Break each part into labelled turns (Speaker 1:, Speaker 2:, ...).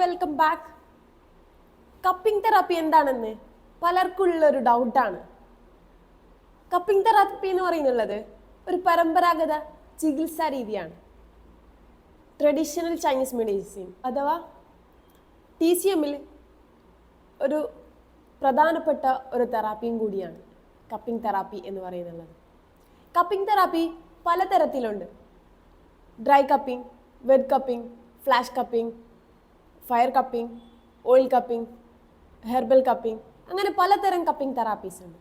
Speaker 1: Welcome back cupping therapy എന്താണെന്ന് പലർക്കുള്ളൊരു ഡൗട്ടാണ് cupping therapy എന്ന് പറയുന്നുള്ളത് ഒരു പരമ്പരാഗത ചികിത്സാ രീതിയാണ്. ട്രഡീഷണൽ ചൈനീസ് മെഡിസിൻ അഥവാ ടി സി എമ്മിൽ ഒരു പ്രധാനപ്പെട്ട ഒരു തെറാപ്പിയും കൂടിയാണ് കപ്പിംഗ് തെറാപ്പി എന്ന് പറയുന്നുള്ളത്. Cupping therapy പലതരത്തിലുണ്ട്. Dry cupping wet cupping flash cupping fire cupping oil cupping herbal cupping അങ്ങനെ പലതരം കപ്പിംഗ് തെറാപ്പീസ് ഉണ്ട്.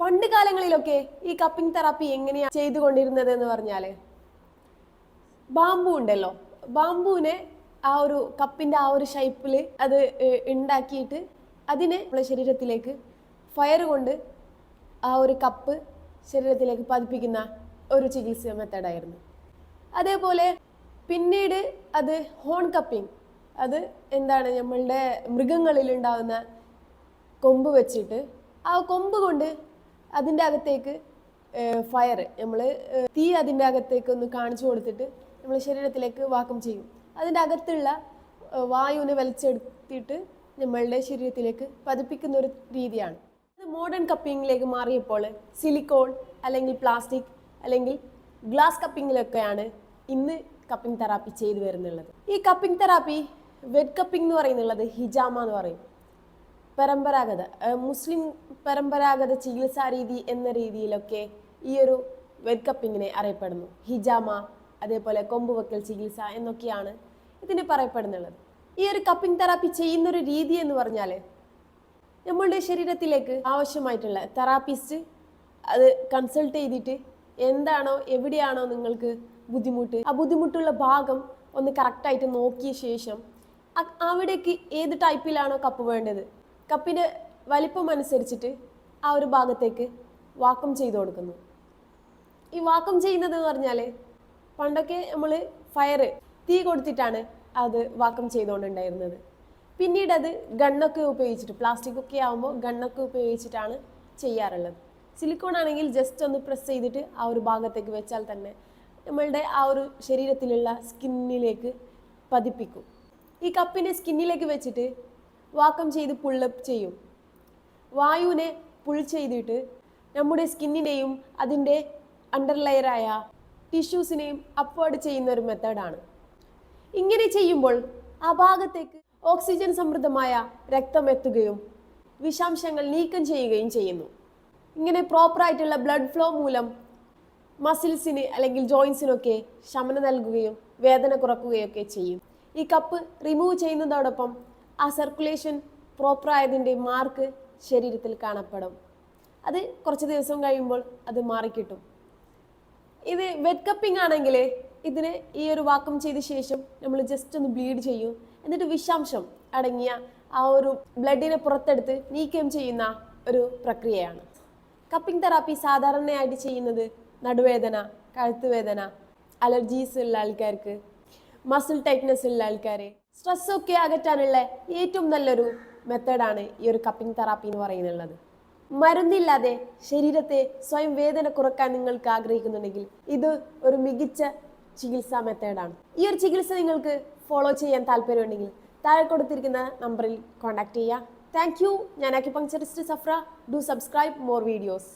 Speaker 1: പണ്ട് കാലങ്ങളിലൊക്കെ ഈ കപ്പിംഗ് തെറാപ്പി എങ്ങനെയാണ് ചെയ്തുകൊണ്ടിരുന്നത് എന്ന് പറഞ്ഞാൽ ബാമ്പു ഉണ്ടല്ലോ. ബാമ്പുവിനെ ആ ഒരു കപ്പിന്റെ ആ ഒരു ഷേപ്പിൽ അത് ഉണ്ടാക്കിയിട്ട് അതിനെ നമ്മുടെ ശരീരത്തിലേക്ക് ഫയർ കൊണ്ട് ആ ഒരു കപ്പ് ശരീരത്തിലേക്ക് പതിപ്പിക്കുന്ന ഒരു ചികിത്സ മെത്തേഡായിരുന്നു അതേപോലെ പിന്നീട് അത് ഹോൺ കപ്പിംഗ് അത് എന്താണ് നമ്മളുടെ മൃഗങ്ങളിൽ ഉണ്ടാകുന്ന കൊമ്പ് വെച്ചിട്ട് ആ കൊമ്പ് കൊണ്ട് അതിന്റെ അകത്തേക്ക് ഫയർ നമ്മൾ തീ അതിന്റെ അകത്തേക്ക് ഒന്ന് കാണിച്ചു കൊടുത്തിട്ട് നമ്മൾ ശരീരത്തിലേക്ക് വാക്കം ചെയ്യും. അതിന്റെ അകത്തുള്ള വായുവിനെ വലിച്ചെടുത്തിട്ട് നമ്മളുടെ ശരീരത്തിലേക്ക് പതിപ്പിക്കുന്ന ഒരു രീതിയാണ്. അത് മോഡേൺ കപ്പിങ്ങിലേക്ക് മാറിയപ്പോൾ സിലിക്കോൺ അല്ലെങ്കിൽ പ്ലാസ്റ്റിക് അല്ലെങ്കിൽ ഗ്ലാസ് കപ്പിങ്ങിലൊക്കെയാണ് ഇന്ന് കപ്പിംഗ് തെറാപ്പി ചെയ്തു വരുന്നുള്ളത്. ഈ കപ്പിംഗ് തെറാപ്പി വെഡ് കപ്പിംഗ് എന്ന് പറയുന്നുള്ളത് ഹിജാമ എന്ന് പറയും. പരമ്പരാഗത മുസ്ലിം പരമ്പരാഗത ചികിത്സാ രീതി എന്ന രീതിയിലൊക്കെ ഈ ഒരു വെഡ് കപ്പിങ്ങിനെ അറിയപ്പെടുന്നു. ഹിജാമ അതേപോലെ കൊമ്പുവെക്കൽ ചികിത്സ എന്നൊക്കെയാണ് ഇതിന് പറയപ്പെടുന്നുള്ളത്. ഈ ഒരു കപ്പിംഗ് തെറാപ്പി ചെയ്യുന്നൊരു രീതി എന്ന് പറഞ്ഞാൽ നമ്മളുടെ ശരീരത്തിലേക്ക് ആവശ്യമായിട്ടുള്ള തെറാപ്പിസ്റ്റ് അത് കൺസൾട്ട് ചെയ്തിട്ട് എന്താണോ എവിടെയാണോ നിങ്ങൾക്ക് ബുദ്ധിമുട്ട് ആ ബുദ്ധിമുട്ടുള്ള ഭാഗം ഒന്ന് കറക്റ്റായിട്ട് നോക്കിയ ശേഷം അവിടേക്ക് ഏത് ടൈപ്പിലാണോ കപ്പ് വേണ്ടത്? കപ്പിന്റെ വലിപ്പം അനുസരിച്ചിട്ട് ആ ഒരു ഭാഗത്തേക്ക് വാക്കം ചെയ്ത് കൊടുക്കുന്നു. ഈ വാക്കം ചെയ്യുന്നത് എന്ന് പറഞ്ഞാൽ പണ്ടൊക്കെ നമ്മൾ ഫയർ തീ കൊടുത്തിട്ടാണ് അത് വാക്കം ചെയ്തുകൊണ്ടുണ്ടായിരുന്നത്. പിന്നീട് അത് ഗണ്ണൊക്കെ ഉപയോഗിച്ചിട്ട് പ്ലാസ്റ്റിക് ഒക്കെ ആകുമ്പോൾ ഗണ്ണൊക്കെ ഉപയോഗിച്ചിട്ടാണ് ചെയ്യാറുള്ളത്. സിലിക്കോൺ ആണെങ്കിൽ ജസ്റ്റ് ഒന്ന് പ്രസ് ചെയ്തിട്ട് ആ ഒരു ഭാഗത്തേക്ക് വെച്ചാൽ തന്നെ നമ്മളുടെ ആ ഒരു ശരീരത്തിലുള്ള സ്കിന്നിലേക്ക് പതിപ്പിക്കും. ഈ കപ്പിനെ സ്കിന്നിലേക്ക് വെച്ചിട്ട് വാക്കം ചെയ്ത് പുള്ളപ്പ് ചെയ്യും. വായുവിനെ പുൾ ചെയ്തിട്ട് നമ്മുടെ സ്കിന്നിനെയും അതിന്റെ അണ്ടർ ലെയറായ ടിഷ്യൂസിനെയും അപ്വേർഡ് ചെയ്യുന്ന ഒരു മെത്തേഡാണ് ഇങ്ങനെ ചെയ്യുമ്പോൾ ആ ഭാഗത്തേക്ക് ഓക്സിജൻ സമൃദ്ധമായ രക്തം എത്തുകയും വിഷാംശങ്ങൾ നീക്കം ചെയ്യുകയും ചെയ്യുന്നു. ഇങ്ങനെ പ്രോപ്പറായിട്ടുള്ള ബ്ലഡ് ഫ്ലോ മൂലം മസിൽസിന് അല്ലെങ്കിൽ ജോയിൻസിനൊക്കെ ശമനം നൽകുകയും വേദന കുറക്കുകയൊക്കെ ചെയ്യും. ഈ കപ്പ് റിമൂവ് ചെയ്യുന്നതോടൊപ്പം ആ സർക്കുലേഷൻ പ്രോപ്പറായതിന്റെ മാർക്ക് ശരീരത്തിൽ കാണപ്പെടും. അത് കുറച്ച് ദിവസം കഴിയുമ്പോൾ അത് മാറിക്കിട്ടും. ഇത് വെറ്റ് കപ്പിംഗ് ആണെങ്കിൽ ഇതിന് ഈ ഒരു വാക്കം ചെയ്ത ശേഷം നമ്മൾ ജസ്റ്റ് ഒന്ന് ബ്ലീഡ് ചെയ്യും. എന്നിട്ട് വിഷാംശം അടങ്ങിയ ആ ഒരു ബ്ലഡിനെ പുറത്തെടുത്ത് നീക്കം ചെയ്യുന്ന ഒരു പ്രക്രിയയാണ്. കപ്പിംഗ് തെറാപ്പി സാധാരണയായിട്ട് ചെയ്യുന്നത് നടുവേദന കഴുത്തുവേദന അലർജീസ് ഉള്ള ആൾക്കാർക്ക് മസിൽ ടൈറ്റ്നസ് ഉള്ള ആൾക്കാർ സ്ട്രെസ്സൊക്കെ അകറ്റാനുള്ള ഏറ്റവും നല്ലൊരു മെത്തേഡാണ് ഈ ഒരു കപ്പിംഗ് തെറാപ്പി എന്ന് പറയുന്നുള്ളത് മരുന്നില്ലാതെ ശരീരത്തെ സ്വയം വേദന കുറയ്ക്കാൻ നിങ്ങൾക്ക് ആഗ്രഹിക്കുന്നുണ്ടെങ്കിൽ ഇത് ഒരു മികച്ച ചികിത്സാ മെത്തേഡാണ് ഈ ഒരു ചികിത്സ നിങ്ങൾക്ക് ഫോളോ ചെയ്യാൻ താല്പര്യമുണ്ടെങ്കിൽ താഴെ കൊടുത്തിരിക്കുന്ന നമ്പറിൽ കോൺടാക്ട് ചെയ്യുക. താങ്ക് യു ഞാൻ acupuncturist Safra. Do subscribe more videos